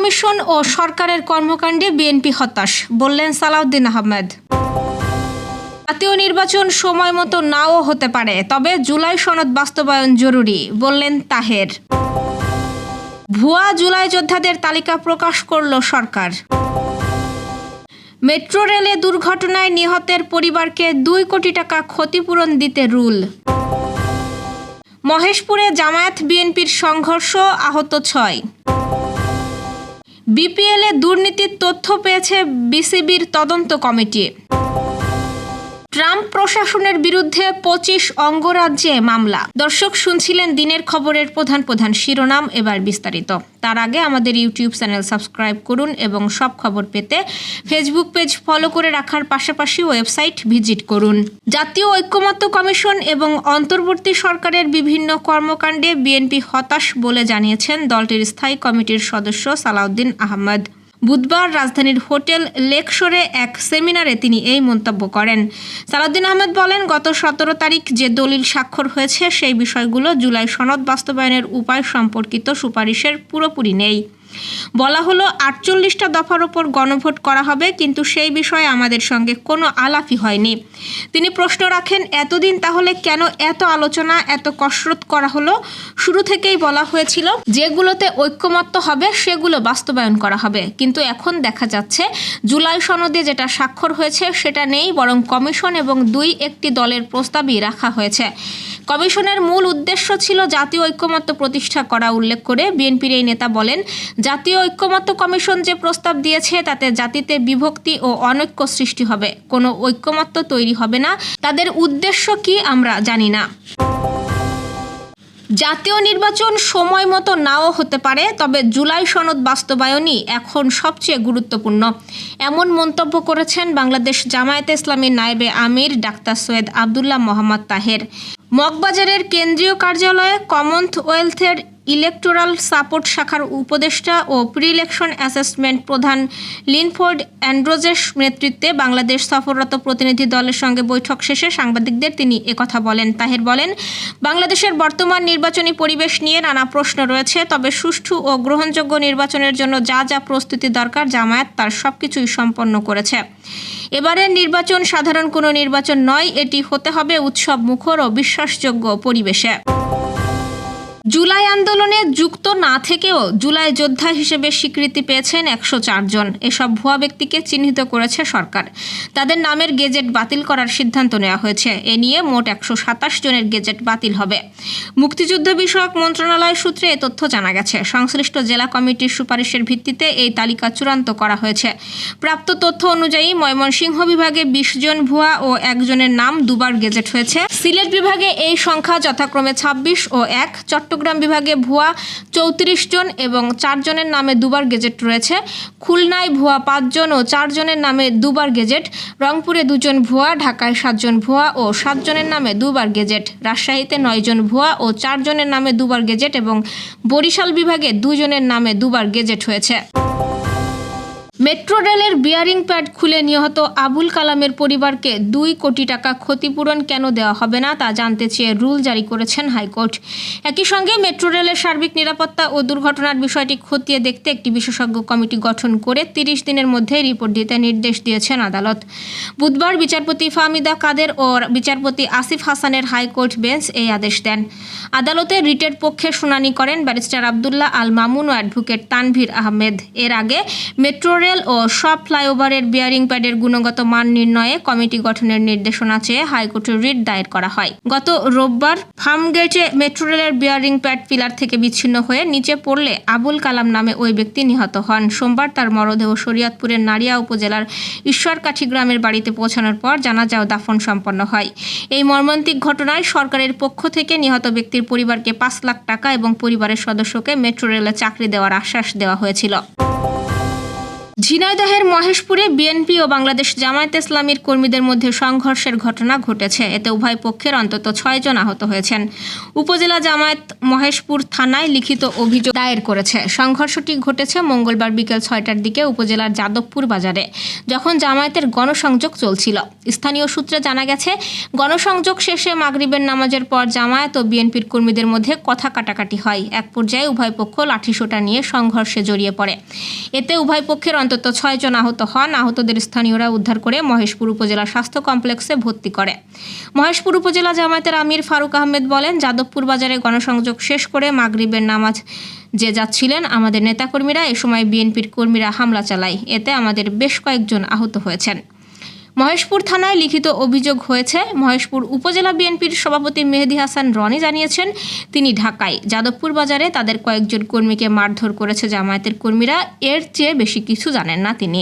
Commission ও সরকারের কর্মকাণ্ডে BNP হতাশ, বললেন সালাউদ্দিন আহমেদ। জাতীয় নির্বাচন সময় মতো নাও হতে পারে, তবে জুলাই সনদ বাস্তবায়ন জরুরি, বললেন তাহের। ভুয়া জুলাই যোদ্ধাদের তালিকা প্রকাশ করল সরকার। মেট্রো রেলে দুর্ঘটনায় নিহতের পরিবারকে দুই কোটি টাকা ক্ষতিপূরণ দিতে রুল। মহেশপুরে জামায়াত বিএনপির সংঘর্ষ, আহত ছয়। বিপিএলে দুর্নীতির তথ্য পেয়েছে বিসিবির তদন্ত কমিটি। ট্রাম্প প্রশাসনের বিরুদ্ধে পঁচিশ অঙ্গরাজ্যে মামলা। দর্শক, শুনছিলেন দিনের খবরের প্রধান প্রধান শিরোনাম, এবার বিস্তারিত। তার আগে আমাদের ইউটিউব চ্যানেল সাবস্ক্রাইব করুন এবং সব খবর পেতে ফেসবুক পেজ ফলো করে রাখার পাশাপাশি ওয়েবসাইট ভিজিট করুন। জাতীয় ঐক্যমত্য কমিশন এবং অন্তর্বর্তী সরকারের বিভিন্ন কর্মকাণ্ডে বিএনপি হতাশ বলে জানিয়েছেন দলটির স্থায়ী কমিটির সদস্য সালাউদ্দিন আহমদ। বুধবার রাজধানীর হোটেল লেকশোরে এক সেমিনারে তিনি এই মন্তব্য করেন। সালাউদ্দিন আহমেদ বলেন, গত সতেরো তারিখ যে দলিল স্বাক্ষর হয়েছে, সেই বিষয়গুলো জুলাই সনদ বাস্তবায়নের উপায় সম্পর্কিত সুপারিশের পুরোপুরি নেই। বলা হলো আটচল্লিশটা দফার ওপর গণভোট করা হবে, কিন্তু সেই বিষয়ে আমাদের সঙ্গে কোনো আলাপই হয়নি। তিনি প্রশ্ন রাখেন, এতদিন তাহলে কেন এত আলোচনা, এত কসরত করা হলো? শুরু থেকেই বলা হয়েছিল, যেগুলোতে ঐক্যমত্য হবে, সেগুলো বাস্তবায়ন করা হবে। কিন্তু এখন দেখা যাচ্ছে, জুলাই সনদে যেটা স্বাক্ষর হয়েছে, সেটা নেই, বরং কমিশন এবং দুই একটি দলের প্রস্তাবই রাখা হয়েছে। কমিশনের মূল উদ্দেশ্য ছিল জাতীয় ঐক্যমত্য প্রতিষ্ঠা করা উল্লেখ করে বিএনপির এই নেতা বলেন, জাতীয় ঐক্যমত্য কমিশন যে প্রস্তাব দিয়েছে তাতে জাতিতে বিভক্তি ও অনৈক্য সৃষ্টি হবে, কোনো ঐক্যমত্য তৈরি হবে না, তাদের উদ্দেশ্য কি আমরা জানি না। জাতীয় নির্বাচন সময় মতো নাও হতে পারে, তবে জুলাই সনদ বাস্তবায়নই এখন সবচেয়ে গুরুত্বপূর্ণ। এমন মন্তব্য করেছেন বাংলাদেশ জামায়াতে ইসলামীর নায়েবে আমির ডাক্তার সৈয়দ আবদুল্লাহ মোহাম্মদ তাহের। মগবাজারের কেন্দ্রীয় কার্যালয়ে কমনওয়েলথের ইলেকটোরাল সাপোর্ট শাখার উপদেষ্টা ও প্রি ইলেকশন অ্যাসেসমেন্ট প্রধান লিনফোর্ড অ্যান্ড্রোজেস নেতৃত্বে বাংলাদেশ সফররত প্রতিনিধি দলের সঙ্গে বৈঠক শেষে সাংবাদিকদের তিনি একথা বলেন। তাহের বলেন, বাংলাদেশের বর্তমান নির্বাচনী পরিবেশ নিয়ে নানা প্রশ্ন রয়েছে, তবে সুষ্ঠু ও গ্রহণযোগ্য নির্বাচনের জন্য যা যা প্রস্তুতি দরকার জামায়াত তার সবকিছুই সম্পন্ন করেছে। এবারের নির্বাচন সাধারণ কোনো নির্বাচন নয়, এটি হতে হবে উৎসব মুখর ও বিশ্বাসযোগ্য পরিবেশে। জুলাই আন্দোলনে যুক্ত না থেকেও জুলাই যোদ্ধা হিসেবে স্বীকৃতি পেয়েছেন একশো চার জন। এসব ভুয়া ব্যক্তিকে চিহ্নিত করেছে সরকার। তাদের নামের গেজেট বাতিল করার সিদ্ধান্ত নেওয়া হয়েছে। এ নিয়ে মোট একশো সাতাশ জনের গেজেট বাতিল হবে। মুক্তিযুদ্ধ বিষয়ক মন্ত্রণালয় সূত্রে এ তথ্য জানা গেছে। সংশ্লিষ্ট জেলা কমিটির সুপারিশের ভিত্তিতে এই তালিকা চূড়ান্ত করা হয়েছে। প্রাপ্ত তথ্য অনুযায়ী ময়মনসিংহ বিভাগে বিশ জন ভুয়া ও একজনের নাম দুবার গেজেট হয়েছে। সিলেট বিভাগে এই সংখ্যা যথাক্রমে ছাব্বিশ ও এক চট্টগ্রাম বিভাগে ভুয়া চৌত্রিশ জন এবং চারজনের নামে দুবার গেজেট রয়েছে। খুলনায় ভুয়া পাঁচজন ও চারজনের নামে দুবার গেজেট। রংপুরে দুজন ভুয়া, ঢাকায় সাতজন ভুয়া ও সাতজনের নামে দুবার গেজেট। রাজশাহীতে নয়জন ভুয়া ও চারজনের নামে দুবার গেজেট এবং বরিশাল বিভাগে দুজনের নামে দুবার গেজেট হয়েছে। মেট্রো রেলের বিয়ারিং প্যাড খুলে নিহত আবুল কালামের পরিবারকে দুই কোটি টাকা ক্ষতিপূরণ কেন দেওয়া হবে না তা জানতে চেয়ে রুল জারি করেছেন হাইকোর্ট। একই সঙ্গে মেট্রো রেলের সার্বিক নিরাপত্তা ও দুর্ঘটনার বিষয়টি খতিয়ে দেখতে একটি বিশেষজ্ঞ কমিটি গঠন করে তিরিশ দিনের মধ্যে রিপোর্ট দিতে নির্দেশ দিয়েছেন আদালত। বুধবার বিচারপতি ফাহমিদা কাদের ও বিচারপতি আসিফ হাসানের হাইকোর্ট বেঞ্চ এই আদেশ দেন। আদালতে রিটের পক্ষে শুনানি করেন ব্যারিস্টার আবদুল্লাহ আল মামুন ও অ্যাডভোকেট তানভীর আহমেদ। এর আগে মেট্রো রেল ও সব ফ্লাইওভারের বিয়ারিং প্যাডের গুণগত মান নির্ণয়ে কমিটি গঠনের নির্দেশনা চেয়ে হাইকোর্টে রিট দায়ের করা হয়। গত রোববার ফার্মগেটে মেট্রো রেলের বিয়ারিং প্যাড পিলার থেকে বিচ্ছিন্ন হয়ে নিচে পড়লে আবুল কালাম নামে ওই ব্যক্তি নিহত হন। সোমবার তার মরদেহ শরীয়তপুরের নারিয়া উপজেলার ঈশ্বরকাঠি গ্রামের বাড়িতে পৌঁছানোর পর জানাজা ও দাফন সম্পন্ন হয়। এই মর্মান্তিক ঘটনায় সরকারের পক্ষ থেকে নিহত ব্যক্তির পরিবারকে পাঁচ লাখ টাকা এবং পরিবারের সদস্যকে মেট্রো রেলে চাকরি দেওয়ার আশ্বাস দেওয়া হয়েছিল। ঝিনাইদহের মহেশপুরে বিএনপি ও বাংলাদেশ জামায়াত ইসলামীর কর্মীদের মধ্যে সংঘর্ষের ঘটনা ঘটেছে। এতে উভয় পক্ষের অন্তত ছয়জন আহত হয়েছেন। উপজেলা জামায়াত মহেশপুর থানায় লিখিত অভিযোগ দায়ের করেছে। সংঘর্ষটি ঘটেছে মঙ্গলবার বিকেল ছয়টার দিকে উপজেলার যাদবপুর বাজারে, যখন জামায়াতের গণসংযোগ চলছিল। স্থানীয় সূত্রে জানা গেছে, গণসংযোগ শেষে মাগরিবের নামাজের পর জামায়াত ও বিএনপির কর্মীদের মধ্যে কথা কাটাকাটি হয়। এক পর্যায়ে উভয় পক্ষ লাঠিসোঁটা নিয়ে সংঘর্ষে জড়িয়ে পড়ে। এতে উভয় পক্ষের অন্তত ছয়জন আহত হন। আহতদের স্থানীয়রা উদ্ধার করে মহেশপুর উপজেলা স্বাস্থ্য কমপ্লেক্সে ভর্তি করে। মহেশপুর উপজেলা জামায়াতের আমির ফারুক আহমেদ বলেন, যাদবপুর বাজারে গণসংযোগ শেষ করে মাগরিবের নামাজ যে যাচ্ছিলেন, আমাদের নেতাকর্মীরা এ সময় বিএনপির কর্মীরা হামলা চালায়। এতে আমাদের বেশ কয়েকজন আহত হয়েছেন। মহেশপুর থানায় লিখিত অভিযোগ হয়েছে। মহেশপুর উপজেলা বিএনপির সভাপতি মেহেদি হাসান রনি জানিয়েছেন, তিনি ঢাকায়, যাদবপুর বাজারে তাদের কয়েকজন কর্মীকে মারধর করেছে জামায়াতের কর্মীরা। এর চেয়ে বেশি কিছু জানেন না তিনি।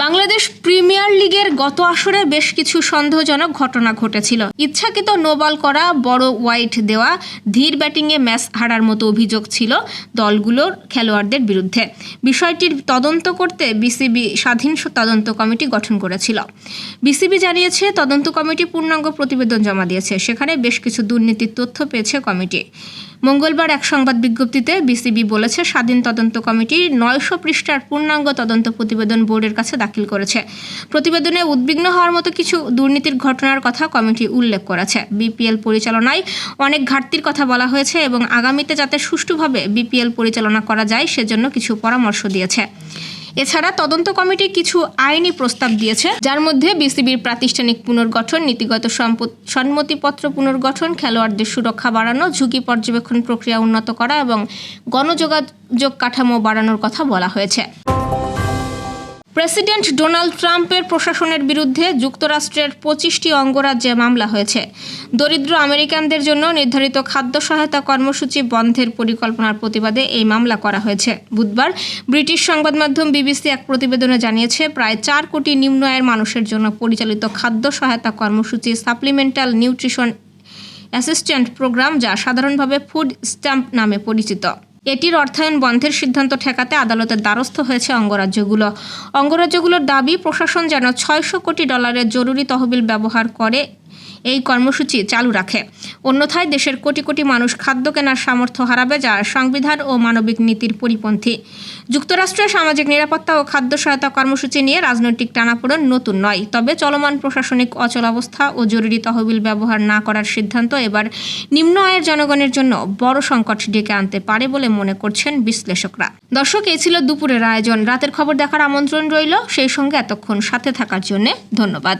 বাংলাদেশ প্রিমিয়ার লিগের গত আসরে বেশ কিছু সন্দেহজনক ঘটনা ঘটেছিল। ইচ্ছাকৃত নোবল করা, বড় ওয়াইট দেওয়া, ধীর ব্যাটিংয়ে ম্যাচ হারার মতো অভিযোগ ছিল দলগুলোর খেলোয়াড়দের বিরুদ্ধে। বিষয়টির তদন্ত করতে বিসিবি স্বাধীন তদন্ত কমিটি গঠন করেছিল। বিসিবি জানিয়েছে, তদন্ত কমিটি পূর্ণাঙ্গ প্রতিবেদন জমা দিয়েছে। সেখানে বেশ কিছু দুর্নীতির তথ্য পেয়েছে কমিটি। মঙ্গলবার এক সংবাদ বিজ্ঞপ্তিতে বিসিবি বলেছে, স্বাধীন তদন্ত কমিটি নয়শো পৃষ্ঠার পূর্ণাঙ্গ তদন্ত প্রতিবেদন বোর্ডের কাছে দাখিল করেছে। প্রতিবেদনে উদ্বিগ্ন হওয়ার মতো কিছু দুর্নীতির ঘটনার কথা কমিটি উল্লেখ করেছে। বিপিএল পরিচালনায় অনেক ঘাটতির কথা বলা হয়েছে এবং আগামীতে যাতে সুষ্ঠুভাবে বিপিএল পরিচালনা করা যায় সেজন্য কিছু পরামর্শ দিয়েছে। এছাড়া তদন্ত কমিটি কিছু আইনি প্রস্তাব দিয়েছে, যার মধ্যে বিসিবির প্রাতিষ্ঠানিক পুনর্গঠন, নীতিগত সম্মতিপত্র পুনর্গঠন, খেলোয়াড়দের সুরক্ষা বাড়ানো, ঝুঁকি পর্যবেক্ষণ প্রক্রিয়া উন্নত করা এবং গণযোগাযোগ কাঠামো বাড়ানোর কথা বলা হয়েছে। প্রেসিডেন্ট ডোনাল্ড ট্রাম্পের প্রশাসনের বিরুদ্ধে যুক্তরাষ্ট্রের পঁচিশটি অঙ্গরাজ্যে মামলা হয়েছে। দরিদ্র আমেরিকানদের জন্য নির্ধারিত খাদ্য সহায়তা কর্মসূচি বন্ধের পরিকল্পনার প্রতিবাদে এই মামলা করা হয়েছে। বুধবার ব্রিটিশ সংবাদ মাধ্যম বিবিসি এক প্রতিবেদনে জানিয়েছে, প্রায় চার কোটি নিম্ন আয়ের মানুষের জন্য পরিচালিত খাদ্য সহায়তা কর্মসূচি সাপ্লিমেন্টাল নিউট্রিশন অ্যাসিস্ট্যান্ট প্রোগ্রাম, যা সাধারণভাবে ফুড স্ট্যাম্প নামে পরিচিত। এটির অর্থায়ন বন্ধের সিদ্ধান্ত ঠেকাতে আদালতের দ্বারস্থ হয়েছে অঙ্গরাজ্যগুলো। অঙ্গরাজ্যগুলোর দাবি, প্রশাসন যেন ছয়শো কোটি ডলারের জরুরি তহবিল ব্যবহার করে এই কর্মসূচি চালু রাখে। অন্যথায় দেশের কোটি কোটি মানুষ খাদ্য কেনার সামর্থ্য হারাবে, যা সংবিধান ও মানবিক নীতির পরিপন্থী। যুক্তরাষ্ট্রের সামাজিক নিরাপত্তা ও খাদ্য সহায়তা কর্মসূচি নিয়ে রাজনৈতিক টানাপোড়েন নতুন নয়। তবে চলমান প্রশাসনিক অচলাবস্থা ও জরুরি তহবিল ব্যবহার না করার সিদ্ধান্ত এবার নিম্ন আয়ের জনগণের জন্য বড় সংকট ডেকে আনতে পারে বলে মনে করছেন বিশ্লেষকরা। দর্শক এই ছিল দুপুরের আয়োজন। রাতের খবর দেখার আমন্ত্রণ রইল। সেই সঙ্গে এতক্ষণ সাথে থাকার জন্য ধন্যবাদ।